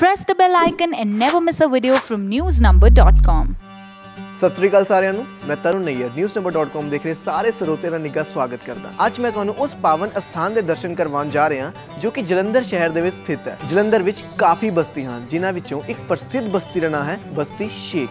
Press the bell icon and never miss a video from newsnumber.com. Sat Sri ਅਕਾਲ ਸਾਰਿਆਂ ਨੂੰ। ਮੈਂ Tarun Nayar newsnumber.com ਦੇਖ ਰਹੇ ਸਾਰੇ ਸਰੋਤੇ ਦਾ ਨਿੱਘਾ ਸਵਾਗਤ ਕਰਦਾ। ਅੱਜ ਮੈਂ ਤੁਹਾਨੂੰ ਉਸ ਪਾਵਨ ਅਸਥਾਨ ਦੇ ਦਰਸ਼ਨ ਕਰਵਾਉਣ ਜਾ ਰਿਹਾ ਜੋ ਕਿ ਜਲੰਧਰ ਸ਼ਹਿਰ ਦੇ ਵਿੱਚ ਸਥਿਤ ਹੈ। ਜਲੰਧਰ ਵਿੱਚ ਕਾਫੀ ਬਸਤੀ ਹਨ, ਜਿਨ੍ਹਾਂ ਵਿੱਚੋਂ ਇੱਕ ਪ੍ਰਸਿੱਧ ਬਸਤੀ ਦਾ ਨਾਮ ਹੈ ਬਸਤੀ ਸ਼ੇਖ।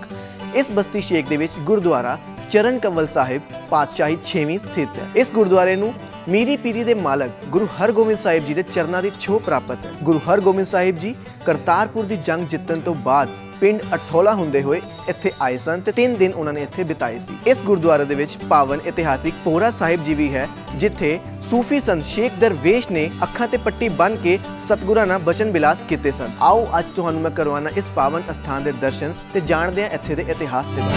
ਇਸ ਬਸਤੀ ਸ਼ੇਖ ਦੇ ਵਿੱਚ ਗੁਰਦੁਆਰਾ ਚਰਨ ਕੰਵਲ ਸਾਹਿਬ ਪਾਤਸ਼ਾਹੀ 6ਵੀਂ ਸਥਿਤ ਹੈ। ਇਸ ਗੁਰਦੁਆਰੇ ਨੂੰ ਮੀਰੀ ਪੀਰੀ ਦੇ ਮਾਲਕ ਗੁਰੂ ਹਰਗੋਬਿੰਦ ਸਾਹਿਬ ਜੀ ਦੇ ਚਰਨਾਂ ਦੀ ਛੋਹ ਪ੍ਰਾਪਤ ਹੈ। ਗੁਰੂ ਹਰਗੋਬਿੰਦ ਸਾਹਿਬ ਜੀ ਕਰਤਾਰਪੁਰ ਦੀ ਜੰਗ ਜਿੱਤਣ ਤੋਂ ਬਾਅਦ ਪਿੰਡ ਅਠੋਲਾ ਹੁੰਦੇ ਹੋਏ ਇੱਥੇ ਆਏ ਸਨ ਤੇ 3 ਦਿਨ ਉਹਨਾਂ ਨੇ ਇੱਥੇ ਬਿਤਾਏ ਸੀ। ਇਸ ਗੁਰਦੁਆਰੇ ਦੇ ਵਿੱਚ ਪਾਵਨ ਇਤਿਹਾਸਿਕ ਪੋਰਾ ਸਾਹਿਬ ਜੀ ਵੀ ਹੈ, ਜਿੱਥੇ ਸੂਫੀ ਸੰਤ ਸ਼ੇਖ ਦਰਵੇਸ਼ ਨੇ ਅੱਖਾਂ ਤੇ ਪੱਟੀ ਬੰਨ ਕੇ ਸਤਗੁਰਾਂ ਨਾਲ ਬਚਨ ਬਿਲਾਸ ਕੀਤੇ ਸਨ। ਆਓ, ਅੱਜ ਤੁਹਾਨੂੰ ਮੈਂ ਕਰਵਾਉਣਾ ਇਸ ਪਾਵਨ ਅਸਥਾਨ ਦੇ ਦਰਸ਼ਨ ਤੇ ਜਾਣਦੇ ਹਾਂ ਇੱਥੇ ਦੇ ਇਤਿਹਾਸ ਦੇ ਬਾਰੇ।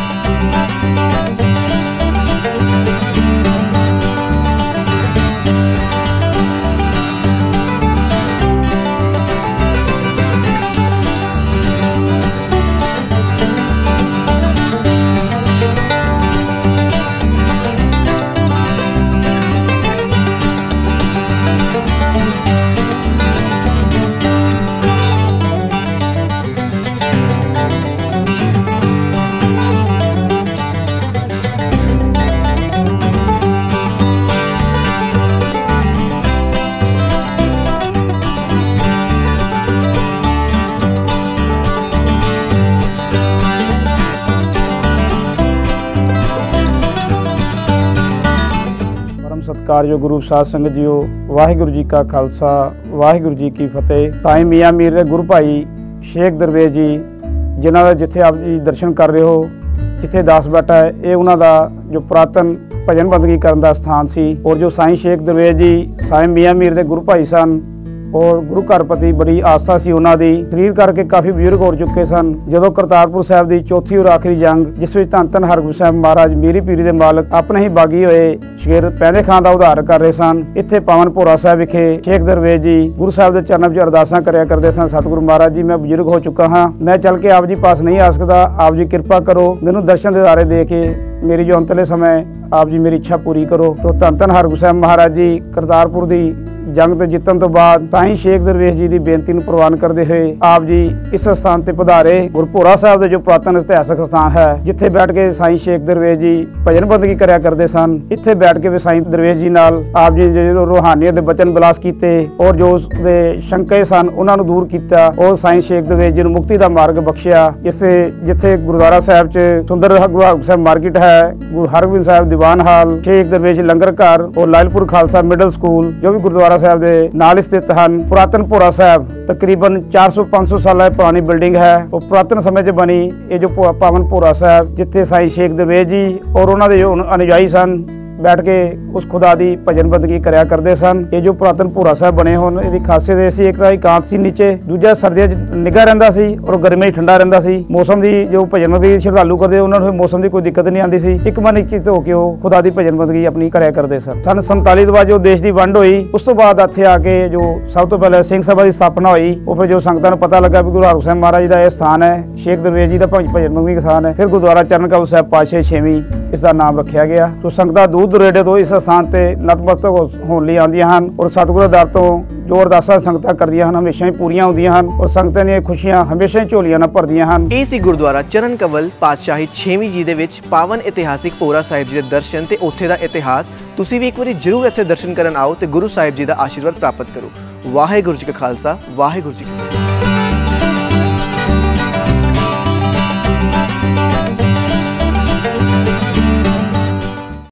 ਸਤਿਕਾਰਯੋਗ ਗੁਰੂ ਸਾਧ ਸੰਗਤ ਜੀਓ, ਵਾਹਿਗੁਰੂ ਜੀ ਕਾ ਖਾਲਸਾ, ਵਾਹਿਗੁਰੂ ਜੀ ਕੀ ਫਤਿਹ। ਤਾਈ ਮੀਆਂ ਮੀਰ ਦੇ ਗੁਰੂ ਭਾਈ ਸ਼ੇਖ ਦਰਵੇਜ਼ ਜੀ, ਜਿਨ੍ਹਾਂ ਦਾ ਜਿੱਥੇ ਆਪ ਜੀ ਦਰਸ਼ਨ ਕਰ ਰਹੇ ਹੋ, ਜਿੱਥੇ ਦਾਸ ਬੈਠਾ ਹੈ, ਇਹ ਉਹਨਾਂ ਦਾ ਜੋ ਪੁਰਾਤਨ ਭਜਨ ਬੰਦਗੀ ਕਰਨ ਦਾ ਸਥਾਨ ਸੀ ਔਰ ਜੋ ਸਾਈਂ ਸ਼ੇਖ ਦਰਵੇਸ਼ ਜੀ, ਸਾਈਂ ਮੀਆਂ ਮੀਰ ਦੇ ਗੁਰੂ ਭਾਈ ਸਨ ਔਰ ਗੁਰੂ ਘਰ ਪ੍ਰਤੀ ਬੜੀ ਆਸਥਾ ਸੀ ਉਹਨਾਂ ਦੀ। ਸਰੀਰ ਕਰਕੇ ਕਾਫੀ ਬਜ਼ੁਰਗ ਹੋ ਚੁੱਕੇ ਸਨ। ਜਦੋਂ ਕਰਤਾਰਪੁਰ ਸਾਹਿਬ ਦੀ ਚੌਥੀ ਔਰ ਆਖਰੀ ਜੰਗ, ਜਿਸ ਵਿੱਚ ਧੰਨ ਧੰਨ ਹਰਗੋਬਿੰਦ ਸਾਹਿਬ ਮਹਾਰਾਜ ਮੀਰੀ ਪੀਰੀ ਦੇ ਮਾਲਕ ਆਪਣੇ ਹੀ ਬਾਗੀ ਹੋਏ ਸ਼ੇਰ ਪੈਂਦੇ ਖਾਨ ਦਾ ਉਧਾਰ ਕਰ ਰਹੇ ਸਨ। ਇੱਥੇ ਪਾਵਨ ਭੋਰਾ ਸਾਹਿਬ ਵਿਖੇ ਸ਼ੇਖ ਦਰਵੇਸ਼ ਜੀ ਗੁਰੂ ਸਾਹਿਬ ਦੇ ਚਰਨਾਂ ਵਿੱਚ ਅਰਦਾਸਾਂ ਕਰਿਆ ਕਰਦੇ ਸਨ। ਸਤਿਗੁਰੂ ਮਹਾਰਾਜ ਜੀ, ਮੈਂ ਬਜ਼ੁਰਗ ਹੋ ਚੁੱਕਾ ਹਾਂ। ਮੈਂ ਚੱਲ ਕੇ ਆਪ ਜੀ ਪਾਸ ਨਹੀਂ ਆ ਸਕਦਾ। ਆਪ ਜੀ ਕਿਰਪਾ ਕਰੋ। ਮੈਨੂੰ ਦਰਸ਼ਨ ਦੇ ਦਿਦਾਰੇ ਦੇ ਕੇ ਮੇਰੀ ਜੋ ਅੰਤਲੇ ਸਮੇਂ ਆਪ ਜੀ ਮੇਰੀ ਇੱਛਾ ਪੂਰੀ ਕਰੋ। ਤੋ ਧੰਨ ਧੰਨ ਹਰਗੋਬਿੰਦ ਸਾਹਿਬ ਮਹਾਰਾਜ ਜੀ, ਕਰਤਾਰਪੁਰ ਦੀ ਜੰਗ ਤੇ ਜਿੱਤਣ ਤੋਂ ਬਾਅਦ ਤਾਂ ਹੀ ਸ਼ੇਖ ਦਰਵੇਸ਼ ਜੀ ਦੀ ਬੇਨਤੀ ਨੂੰ ਪ੍ਰਵਾਨ ਕਰਦੇ ਹੋਏ ਆਪ ਜੀ ਇਸ ਸਥਾਨ ਤੇ ਪਧਾਰੇ ਗੁਰਪੁਰਾ ਸਾਹਿਬ ਦੇ ਜੋ ਪੁਰਾਤਨ ਇਤਿਹਾਸਕ ਸਥਾਨ ਹੈ, ਜਿੱਥੇ ਬੈਠ ਕੇ ਸਾਈਂ ਸ਼ੇਖ ਦਰਵੇਸ਼ ਜੀ ਭਜਨ ਬੰਦਗੀ ਕਰਿਆ ਕਰਦੇ ਸਨ, ਇੱਥੇ ਬੈਠ ਕੇ ਵੀ ਸਾਈਂ ਦਰਵੇਸ਼ ਜੀ ਨਾਲ ਆਪ ਜੀ ਦੇ ਜੋ ਰੂਹਾਨੀਅਤ ਦੇ ਬਚਨ ਬਿਲਾਸ ਕੀਤੇ ਔਰ ਜੋ ਉਸ ਦੇ ਸ਼ੰਕੇ ਸਨ ਉਹਨਾਂ ਨੂੰ ਦੂਰ ਕੀਤਾ ਔਰ ਸਾਈਂ ਸ਼ੇਖ ਦਰਵੇਸ਼ ਜੀ ਨੂੰ ਮੁਕਤੀ ਦਾ ਮਾਰਗ ਬਖਸ਼ਿਆ ਇਸੇ ਜਿੱਥੇ ਗੁਰਦੁਆਰਾ ਸਾਹਿਬ 'ਚ ਸੁੰਦਰ ਗੁਰੂ ਸਾਹਿਬ ਮਾਰਕੀਟ ਹੈ, ਗੁਰੂ ਹਰਗੋਬਿੰਦ ਸਾਹਿਬ ਦੀਵਾਨ ਹਾਲ, ਸ਼ੇਖ ਦਰਵੇਸ਼ ਲੰਗਰ ਘਰ ਔਰ ਲਾਇਲਪੁਰ ਖਾਲਸਾ ਮਿਡਲ ਸਕੂਲ ਜੋ ਵੀ ਗੁਰਦੁਆਰਾ ਸਾਹਿਬ ਦੇ ਨਾਲ ਸਥਿਤ ਹਨ। ਪੁਰਾਤਨ ਭੋਰਾ ਸਾਹਿਬ, ਤਕਰੀਬਨ 400-500 ਸਾਲਾਂ ਪੁਰਾਣੀ ਬਿਲਡਿੰਗ ਹੈ। ਉਹ ਪੁਰਾਤਨ ਸਮੇਂ 'ਚ ਬਣੀ ਇਹ ਜੋ ਭੋ- ਪਾਵਨ ਭੋਰਾ ਸਾਹਿਬ, ਜਿੱਥੇ ਸਾਈ ਸ਼ੇਖ ਦਰਵੇਸ਼ ਜੀ ਔਰ ਉਹਨਾਂ ਦੇ ਜੋ ਅਨੁਯਾਈ ਸਨ ਬੈਠ ਕੇ ਉਸ ਖੁਦਾ ਦੀ ਭਜਨ ਬੰਦਗੀ ਕਰਿਆ ਕਰਦੇ ਸਨ। ਇਹ ਜੋ ਪੁਰਾਤਨ ਭੂਰਾ ਸਾਹਿਬ ਬਣੇ ਹੋਣ, ਇਹਦੀ ਖਾਸੀਅਤ ਇਹ ਸੀ, ਇੱਕ ਤਾਂ ਇਕਾਂਤ ਸੀ ਨੀਚੇ, ਦੂਜਾ ਸਰਦੀਆਂ 'ਚ ਨਿੱਘਾ ਰਹਿੰਦਾ ਸੀ ਔਰ ਗਰਮੀਆਂ 'ਚ ਠੰਡਾ ਰਹਿੰਦਾ ਸੀ। ਮੌਸਮ ਦੀ ਜੋ ਭਜਨ ਬੰਦਗੀ ਸ਼ਰਧਾਲੂ ਕਰਦੇ, ਉਹਨਾਂ ਨੂੰ ਮੌਸਮ ਦੀ ਕੋਈ ਦਿੱਕਤ ਨਹੀਂ ਆਉਂਦੀ ਸੀ। ਇੱਕ ਮਨ ਇੱਕ ਚਿੱਤ ਹੋ ਕੇ ਉਹ ਖੁਦਾ ਦੀ ਭਜਨ ਬੰਦਗੀ ਆਪਣੀ ਕਰਿਆ ਕਰਦੇ ਸਨ। ਸਨ 47 ਤੋਂ ਬਾਅਦ ਜੋ ਦੇਸ਼ ਦੀ ਵੰਡ ਹੋਈ, ਉਸ ਤੋਂ ਬਾਅਦ ਇੱਥੇ ਆ ਕੇ ਜੋ ਸਭ ਤੋਂ ਪਹਿਲਾਂ ਸਿੰਘ ਸਭਾ ਦੀ ਸਥਾਪਨਾ ਹੋਈ, ਉਹ ਫਿਰ ਜੋ ਸੰਗਤਾਂ ਨੂੰ ਪਤਾ ਲੱਗਾ ਵੀ ਗੁਰੂ ਹਰਗੋਬਿੰਦ ਸਾਹਿਬ ਮਹਾਰਾਜ ਦਾ ਇਹ ਸਥਾਨ ਹੈ, ਸ਼ੇਖ ਦਰਵੇਸ਼ ਜੀ ਦਾ ਭਜ- ਭਜਨ ਬੰਦਗੀ ਦਾ ਸਥਾਨ ਹੈ, ਫਿਰ ਗੁਰਦੁਆਰਾ ਚਰਨ ਕਮਲ ਸਾਹਿਬ ਪਾਤਸ਼ਾਹੀ ਛੇਵੀਂ ਇਸ ਦਾ ਨਾਮ ਰੱਖਿਆ ਗਿਆ। ਸੋ ਸੰਗਤਾਂ ਦੂਰ ਦੁਰੇਡੇ ਤੋਂ ਇਸ ਸਥਾਨ ਤੇ ਨਤਮਸਤਕ ਹੋਣ ਲਈ ਆਉਂਦੀਆਂ ਹਨ ਔਰ ਸਤਿਗੁਰੂ ਦਰ ਤੋਂ ਜੋ ਅਰਦਾਸਾਂ ਸੰਗਤਾਂ ਕਰਦੀਆਂ ਹਨ, ਹਮੇਸ਼ਾ ਹੀ ਪੂਰੀਆਂ ਹੁੰਦੀਆਂ ਹਨ ਔਰ ਸੰਗਤਾਂ ਦੀਆਂ ਖੁਸ਼ੀਆਂ ਹਮੇਸ਼ਾ ਹੀ ਝੋਲੀਆਂ ਨਾਲ ਭਰਦੀਆਂ ਹਨ। ਇਹ ਸੀ ਗੁਰਦੁਆਰਾ ਚਰਨ ਕਵਲ ਪਾਤਸ਼ਾਹੀ 6ਵੀਂ ਜੀ ਦੇ ਵਿੱਚ ਪਾਵਨ ਇਤਿਹਾਸਿਕ ਪੋਰਾ ਸਾਹਿਬ ਜੀ ਦੇ ਦਰਸ਼ਨ ਤੇ ਉੱਥੇ ਦਾ ਇਤਿਹਾਸ। ਤੁਸੀਂ ਵੀ ਇੱਕ ਵਾਰੀ ਜ਼ਰੂਰ ਇੱਥੇ ਦਰਸ਼ਨ ਕਰਨ ਆਓ ਤੇ ਗੁਰੂ ਸਾਹਿਬ ਜੀ ਦਾ ਆਸ਼ੀਰਵਾਦ ਪ੍ਰਾਪਤ ਕਰੋ। ਵਾਹਿਗੁਰੂ ਜੀ ਕਾ ਖਾਲਸਾ, ਵਾਹਿਗੁਰੂ ਜੀ ਕੀ ਫਤਿਹ।